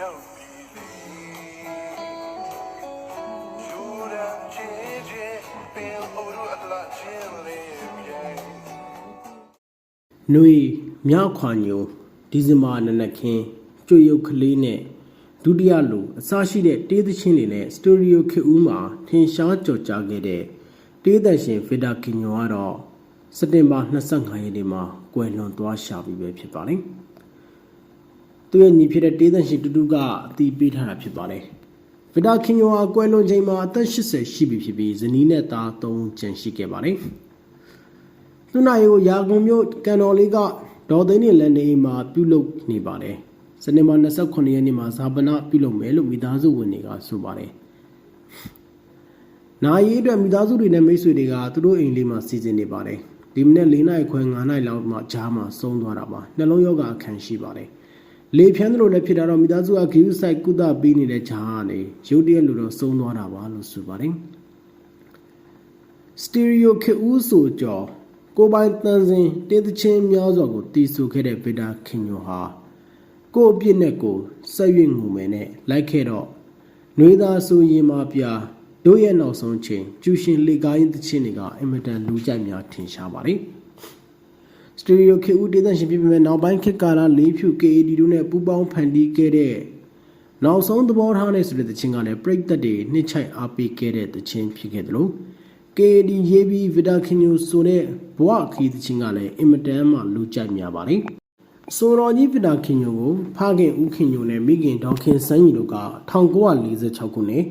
ရောက်ပြီလေယူရန်ချေချေပင်အိုရအလာချင်းလေးရဲ့။နှွေမြောက်ခွာညိုဒီဇင်ဘာနနက်ခင်းကျွေရုပ်ကလေးနဲ့ဒုတိယလိုအစရှိတဲ့တေးသချင်းတွေနဲ့စတူဒီယိုခေဦးမှာထင်ရှားကြော်ကြားခဲ့တဲ့တေးသက်ရှင်ဗီတာကင်ညိုကတော့စက်တင်ဘာ25ရက်နေ့မှာကွယ်လွန်သွားရှာပြီပဲဖြစ်ပါတယ်။ သူရဲ့ညီဖြစ်တဲ့တေးသက်ရှင်တူတူကအတီးပေးထားတာဖြစ်ပါတယ်။ဗီတာကင်ညိုဟာကွယ်လွန်ချိန်မှာအသက်80ရှိပြီဖြစ်ပြီးဇနီးနဲ့သား3ကျန်ရှိခဲ့ပါတယ်။သူနာရီကိုရာဂုံမြို့ကန်တော်လေးကဒေါ်သိန်းနေလက်နေအိမ်မှာပြုလုပ်နေပါတယ်။စနေမှာ29ရက်နေ့မှာဇာပနာပြုလုပ်မယ်လို့မိသားစုဝင်တွေကဆိုပါတယ်။နာရီအတွက်မိသားစုတွေနဲ့မိတ်ဆွေတွေကသူတို့အိမ်လေးမှာစီစဉ်နေပါတယ်။ဒီမနေ့၄နာရီခွဲ9နာရီလောက်မှကြားမှာဆုံးသွားတာပါ။နှလုံးရောဂါအခန်းရှိပါတယ်။ လေဖြန်းသလိုလည်းဖြစ်တာတော့မိသားစုကဂီယူဆိုင်ကုသပေးနေတဲ့ဂျာကနေရုတ်တရက်လို့တော့ဆုံးသွားတာပါလို့ဆိုပါတယ်။စတီရီယိုခေဦးဆိုကြော်ကိုပိုင်တန်စင်တင်းသချင်းများစွာကိုတီးဆိုခဲ့တဲ့ဗီတာခင်ညိုဟာကို့အပြစ်နဲ့ကိုဆက်ရွငုံမယ်နဲ့လိုက်ခဲ့တော့နှွေးသားဆိုရင်မပြတို့ရဲ့နောက်ဆုံးချိန်ကျူရှင်လေကားရင်သချင်းတွေကအင်မတန်လူကြိုက်များထင်ရှားပါတယ် စတီရီယိုခေဦးဒေသရှင်ပြပြမဲ့နောက်ပိုင်းခေတ်ကာလလေးဖြူ KAD တို့နဲ့ပူးပေါင်းဖန်တီးခဲ့တဲ့နောက်ဆုံးသဘောထားနဲ့ဆိုတဲ့သချင်းကလည်းပြိသက်တွေနှစ်ချိုက်အားပေးခဲ့တဲ့သချင်းဖြစ်ခဲ့တယ်လို့ KD ရေးပြီးဗီတာခင်ညိုဆိုတဲ့ဘဝခီးသချင်းကလည်းအင်မတန်မှလူကြိုက်များပါလေဆိုတော်ကြီးဗီတာခင်ညိုကိုဖခင်ဦးခင်ညိုနဲ့မိခင်ဒေါက်ခင်စန်းရီတို့က1946ခုနှစ်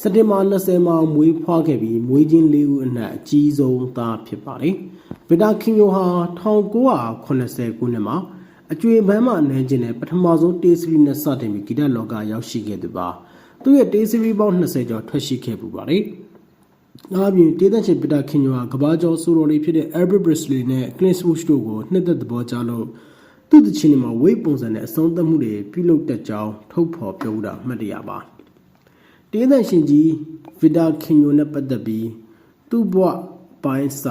စက်တင်ဘာ20မှာမွေးဖွားခဲ့ပြီးမွေးချင်းလေးဦးအနက်အကြီးဆုံးသားဖြစ်ပါတယ်ဗီတာခင်ညိုဟာ1980ခုနှစ်မှာအကျွေပန်းမှအနေချင်းနဲ့ပထမဆုံးတေးစရီနဲ့စတင်ပြီးဂီတလောကရောက်ရှိခဲ့သူပါသူရဲ့တေးစရီပေါင်း20ကျော်ထွက်ရှိခဲ့ပူပါတယ်အားဖြင့်ဒေသချင်းပီတာခင်ညိုဟာကဘာကျော်ဆိုတော်တွေဖြစ်တဲ့ Albert Presley နဲ့ Clint Eastwood တို့ကိုနှစ်သက်သဘောကျလို့သူ့တချင်းတွေမှာဝိတ်ပုံစံနဲ့အဆုံးသတ်မှုတွေပြုလုပ်တတ်ကြောင်းထုတ်ဖော်ပြောတာမှတ်တရပါ ဒေသရှင်ကြီးဗီတာခင်ညိုနဲ့ပတ်သက်ပြီးသူ့ဘဝပိုင်းစ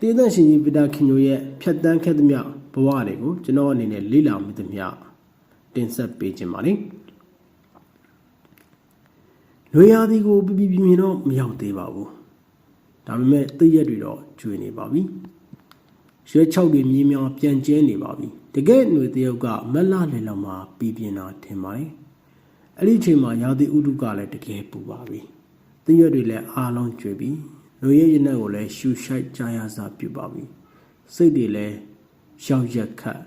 ဒေသရှင်ကြီးဗီတာခင်ညိုရဲ့ဖြတ်တန်းခဲ့သမျှဘဝတွေကိုကျွန်တော်အနေနဲ့လေ့လာမိသမျှတင်ဆက်ပေးခြင်းပါလေ။လွေရာသီကိုပြပြပြမြင်တော့မရောက်သေးပါဘူး။ဒါပေမဲ့တည့်ရက်တွေတော့ကျွေနေပါပြီ။ရွှဲချောက်တွေမြင်းများပြန်ကျဲနေပါပြီ။တကယ်ຫນွေတယောက်ကမက်လာလေလောက်မှာပြီးပြင်းတာထင်ပါတယ်။ အဲ့ဒီအချိန်မှာရာသီဥတုကလည်းတကယ်ပူပါပြီ။တည့်ရက်တွေလည်းအားလုံးကျွေပြီ။လွေရဲ့ရနက်ကိုလည်းရှူရှိုက်ကြရစားပြုပါပြီ။စိတ်တွေလည်းရောက်ရက်ခတ်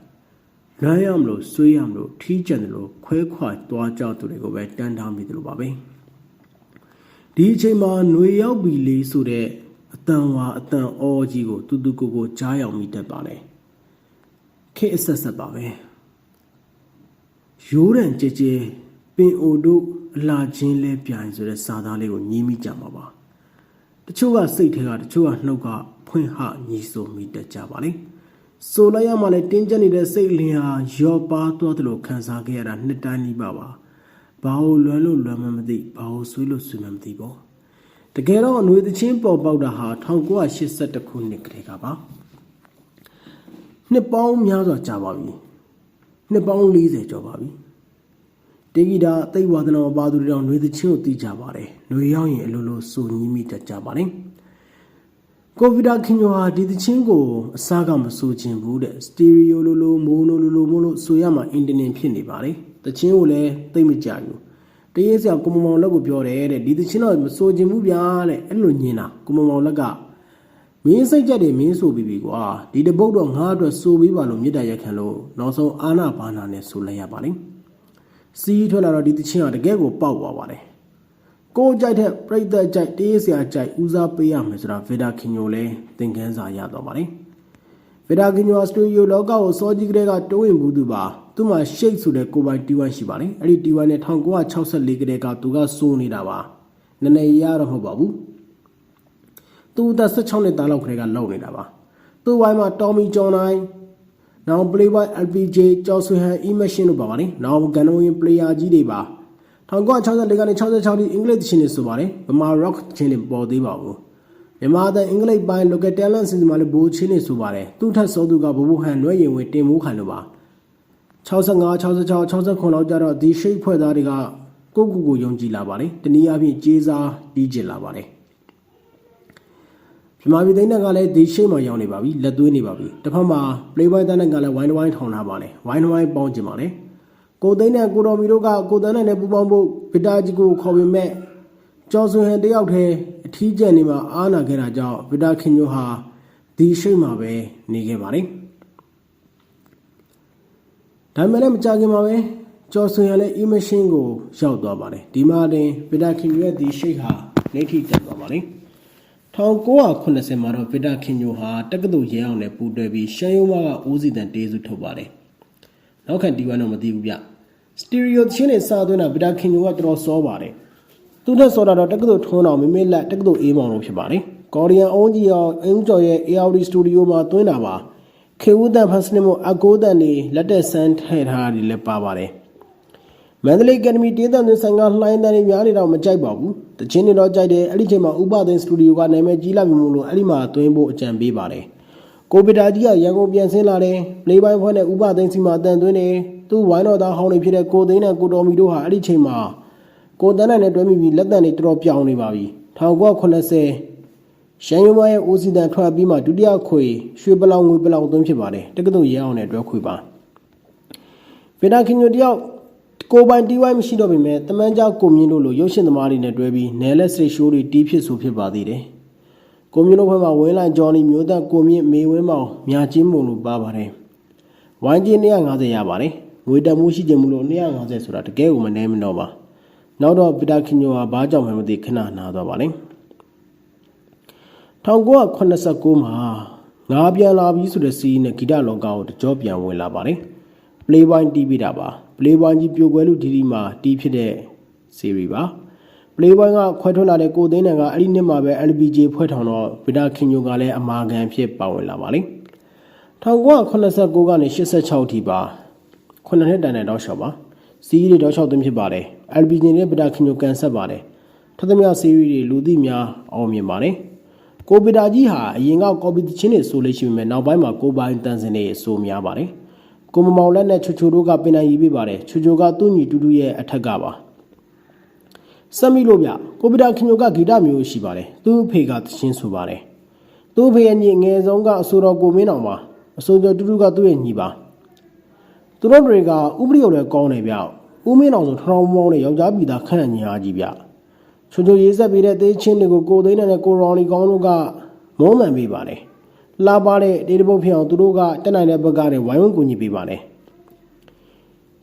လွမ်းရမလို့ဆွေးရမလို့ထီးကျန်တယ်လို့ခွဲခွာသွားကြသူတွေကိုပဲတန်းထားမိတယ်လို့ပါပဲ။ဒီအချိန်မှာຫນွေရောက်ပြီလေဆိုတဲ့အတန်ဝါအတန်အောကြီးကိုတူတူကိုကိုကြားရောက်မိတတ်ပါလေခေတ်အဆက်ဆက်ပါပဲရိုးရန်ကြဲကြဲ ပင်အိုတို့အလှချင်းလဲပြိုင်ဆိုတဲ့စာသားလေးကိုညင်းမိကြမှာပါတချို့ကစိတ်ထဲကတချို့ကနှုတ်ကဖွင့်ဟညီဆိုမိတတ်ကြပါလေဆိုလိုက်ရမှလည်းတင်းကျပ်နေတဲ့စိတ်လင်ဟာရော့ပါသွားတယ်လို့ခံစားခဲ့ရတာနှစ်တိုင်းနီးပါပါဘာလို့လွမ်းလို့လွမ်းမှမသိဘာလို့ဆွေးလို့ဆွေးမှမသိပေါ့တကယ်တော့အနွေသချင်းပေါ်ပေါက်တာဟာ1982ခုနှစ်ကတည်းကပါနှစ်ပေါင်းများစွာကြာပါပြီနှစ်ပေါင်း40ကျော်ပါပြီ တေဂီတာအသိဝါဒနာမပါသူတွေတော့ຫນွေသချင်းကိုသိကြပါတယ်ຫນွေရောက်ရင်အလိုလိုစိုးညင်းမိတတ်ကြပါတယ် ကိုဗီတာခင်ညိုဟာဒီသချင်းကိုအစားကမဆိုချင်ဘူးတဲ့စတီရီယိုလိုလိုမိုနိုလိုလိုမို့လို့ဆိုရမှာအင်တင်င်ဖြစ်နေပါလေသချင်းကိုလည်းသိမ့်မကြဘူးတရေဆရာကိုမမောင်လက်ကိုပြောတယ်တဲ့ဒီသချင်းတော့မဆိုချင်ဘူးဗျာတဲ့အဲ့လိုညင်တာကိုမမောင်လက်ကမင်းစိတ်ကြက်တယ်မင်းဆိုပြီးပြီကွာဒီတပုတ်တော့ငါအတွက်ဆိုပြီးပါလို့မြစ်တာရက်ခံလို့နောက်ဆုံးအာနာဘာနာနဲ့ဆိုလိုက်ရပါလိမ့် စီးထွက်လာတော့ဒီသချင်းကတကယ်ကိုပေါက်သွားပါတယ်ကိုယ်ကြိုက်တဲ့ပြိတ္တကြိုက်တေးစရာကြိုက်ဦးစားပေးရမယ်ဆိုတာဗေဒါခင်ညိုလည်းသင်ခန်းစာရတော့ပါတယ်ဗေဒါခင်ညိုစတူဒီယိုလောကကိုစောကြီးကလေးကတိုးဝင်ဘူးသူပါသူ့မှာရှိတ်ဆိုတဲ့ကိုပိုင် T1 ရှိပါတယ်အဲ့ဒီ T1 နဲ့1964ကလေးကသူကစိုးနေတာပါနည်းနည်းရတော့မဟုတ်ပါဘူးသူအသက်16နှစ်သားလောက်ကလေးကလောက်နေတာပါသူ့ဝိုင်းမှာတော်မီကျော်နိုင် နောက် Playboy LPJ ကျော်ဆွေဟန် Imagine တို့ပါပါတယ်နောက်ဂန်နိုရင် player ကြီးတွေပါ1964ကနေ66ထိအင်္ဂလိပ်သချင်းတွေဆိုပါတယ်ဗမာ rock သချင်းတွေပေါ်သေးပါဘူးမြန်မာတဲ့အင်္ဂလိပ်ပိုင်း local talent စင်စီမှာလည်းဘိုးချင်းတွေဆိုပါတယ်သူ့ထက်စောသူကဘိုးဘိုးဟန်နွဲ့ရင်ဝင်တင်မိုးခံလို့ပါ65 66 69လောက်ကြတော့ဒီရှိတ်ဖွဲ့သားတွေကကိုယ့်ကိုယ်ကိုယုံကြည်လာပါတယ်တနည်းအားဖြင့်ကြေးစားပြီးကျင်လာပါတယ် မြန်မာပြည်သိန်းကလည်းဒီရှိတ်မှာရောက်နေပါပြီလက်သွေးနေပါပြီတစ်ဖက်မှာ Playboy တန်းကလည်းဝိုင်းတစ်ဝိုင်းထောင်ထားပါတယ်ဝိုင်းတစ်ဝိုင်းပေါင်းကျင်ပါတယ်ကိုသိန်းနဲ့ကိုတော်မီတို့ကကိုတန်းနဲ့ပူပေါင်းဖို့ဗီတာကြီးကိုခေါ်ပေမဲ့ကျော်စွန်ဟန်တယောက်တည်းအထီးကျန်နေမှာအားနာခဲ့တာကြောင့်ဗီတာခင်ညိုဟာဒီရှိတ်မှာပဲနေခဲ့ပါတယ်ဒါမှလည်းမကြခင်မှာပဲကျော်စွန်ဟန်လည်းအီမရှင်ကိုရောက်သွားပါတယ်ဒီမှာတင်ဗီတာခင်ညိုရဲ့ဒီရှိတ်ဟာနေထိတက်သွားပါတယ် 1980မှာတော့ဗီတာခင်ညိုဟာတက္ကသိုလ်ရဲအောင်နဲ့ပူးတွဲပြီးရှမ်းရုံးမကဦးစီတန်တေးစုထုတ်ပါတယ်။နောက်ခံတီဝမ်တော့မသိဘူးဗျ။စတီရီယိုချင်းနဲ့စာသွင်းတာဗီတာခင်ညိုကတော်တော်စောပါတယ်။သူနဲ့စောတာတော့တက္ကသိုလ်ထွန်းအောင်မမေလက်တက္ကသိုလ်အေးမောင်တို့ဖြစ်ပါတယ်။ကော်ရီယန်အုံးကြီးရောအင်းကျော်ရဲ့ ARD စတူဒီယိုမှာသွင်းတာပါ။ခေဦးတန်ဖန်စနစ်မို့အကိုးတန်နေလက်တက်ဆန်းထည့်ထားတာတွေလည်းပါပါတယ်။ မန္တလေးအကယ်ဒမီတေးသံသွင်းဆိုင်ကလှိုင်းတန်းတွေများနေတော့မကြိုက်ပါဘူး။တချင်းတွေတော့ကြိုက်တယ်အဲ့ဒီချိန်မှာဥပသိန်းစတူဒီယိုကနာမည်ကြီးလာပြီမို့လို့အဲ့ဒီမှာသွင်းဖို့အကြံပေးပါတယ်။ကိုပီတာကြီးကရန်ကုန်ပြန်ဆင်းလာတယ်။ play by ဖွဲ့နဲ့ဥပသိန်းစီမှာအတန်သွင်းတယ်။သူ့ဝိုင်းတော်သားဟောင်းတွေဖြစ်တဲ့ကိုသိန်းနဲ့ကိုတော်မီတို့ဟာအဲ့ဒီချိန်မှာကိုတန်းနဲ့တွဲမိပြီးလက်တံတွေတော်တော်ပြောင်းနေပါပြီ။1980ရှမ်းရုံးမရဲ့ဦးစီးတန်ထွက်ပြီးမှဒုတိယခွေရွှေပလောင်ငွေပလောင်သွင်းဖြစ်ပါတယ်။တက္ကသိုလ်ရဲအောင်နဲ့တွဲခွေပါ။ဗီတာခင်ညိုတယောက် ကိုပိုင်တီးဝိုင်းမရှိတော့ပေမဲ့တမန်ကြောက်ကိုမြင့်တို့လိုရုပ်ရှင်သမားတွေနဲ့တွဲပြီးနယ်လက်စရိတ်ရှိုးတွေတီးဖြစ်ဆိုဖြစ်ပါသေးတယ်။ကိုမြင့်တို့ဘက်မှာဝင်းလိုင်းဂျော်နီမျိုးသက်ကိုမြင့်မေဝင်းမောင်မြာချင်းမုံလို့ပါပါတယ်။ဝိုင်းချင်း150ရပါတယ်။ငွေတက်မှုရှိခြင်းမလို့150ဆိုတာတကယ်ကိုမနှဲမတော့ပါ။နောက်တော့ပီတာခင်ညိုဟာဘာကြောင့်မှမသိခဏနာသွားပါလိမ့်။1989မှာငါပြန်လာပြီဆိုတဲ့စီးနဲ့ဂီတလောကကိုတကြောပြန်ဝင်လာပါတယ်။ Playboy တီးပြ တာပါ Playboy ကြီးပြိုကွဲလို့ဒီဒီမှာတီးဖြစ်တဲ့ series ပါ Playboy ကခွဲထွက်လာတဲ့ကိုသိန်းနံကအဲ့ဒီနှစ်မှာပဲ LPG ဖွဲ့ထောင်တော့ဗီတာခင်ညိုကလည်းအမာခံဖြစ်ပါဝင်လာပါလိမ့်1989ကနေ86ထိပါခုနှစ်နှစ်တန်တဲ့တောက်လျှောက်ပါစီးရီးတွေတောက်လျှောက်သွင်းဖြစ်ပါတယ် LPG နဲ့ဗီတာခင်ညိုကန်ဆက်ပါတယ်ထသမျှစီးရီးတွေလူသိများအောင်မြင်ပါတယ်ကိုပီတာကြီးဟာအရင်ကကော်ပီချင်းတွေဆိုလို့ရှိပေမဲ့နောက်ပိုင်းမှာကိုပိုင်တန်စင်တွေဆိုများပါတယ် ကိုမမောင်လက်နဲ့ချူချူတို့ကပင်နိုင်ရေးပေးပါတယ်ချူချူကသူ့ညီတူတူရဲ့အထက်ကပါစက်မိလို့ဗျကိုပီတာခင်ညိုကဂီတမျိုးရှိပါတယ်သူ့အဖေကသချင်းဆိုပါတယ်သူ့အဖေရဲ့ညီငယ်ဆုံးကအဆိုတော်ကိုမင်းအောင်ပါအဆိုတော်တူတူကသူ့ရဲ့ညီပါသူတို့တွေကဥပဒေရုံလည်းကောင်းတယ်ဗျဦးမင်းအောင်ဆိုထောင်မောင်းနဲ့ယောက်ျားပြည်သားခန့်ညာကြီးဗျချူချူရေးဆက်ပေးတဲ့သေးချင်းတွေကိုကိုသိန်းနဲ့ကိုရော်လီကောင်းတို့ကမုံးမှန်ပေးပါတယ် လာပါတဲ့ဒေတာပုတ်ဖြစ်အောင်သူတို့ကတက်နိုင်တဲ့ဘက်ကလည်းဝိုင်းဝန်းကူညီပေးပါတယ်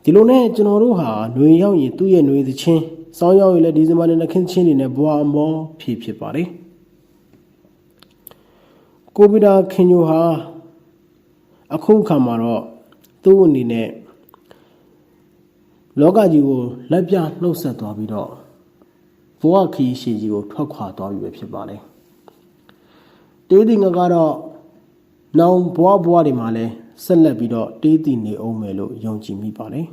ဒီလိုနဲ့ကျွန်တော်တို့ဟာຫນွေရောက်ရင်သူ့ရဲ့ຫນွေသချင်းစောင်းရောက်ရင်လည်းဒီဇင်ဘာနဲ့နှခင်းချင်းတွေနဲ့ဘွာအမောဖြစ်ဖြစ်ပါတယ်ကိုဗီဒါခင်ညိုဟာအခုခါမှာတော့သူ့အနေနဲ့လောကကြီးကိုလက်ပြနှုတ်ဆက်သွားပြီးတော့ဘဝခီးရှင်ကြီးကိုထွက်ခွာသွားပြီပဲဖြစ်ပါတယ်တေးတင်ငါကတော့ နောင်ဘဝဘဝတွေမှာလည်းဆက်လက်ပြီးတော့တေးတည်နေအောင်မယ်လို့ယုံကြည်မိပါတယ်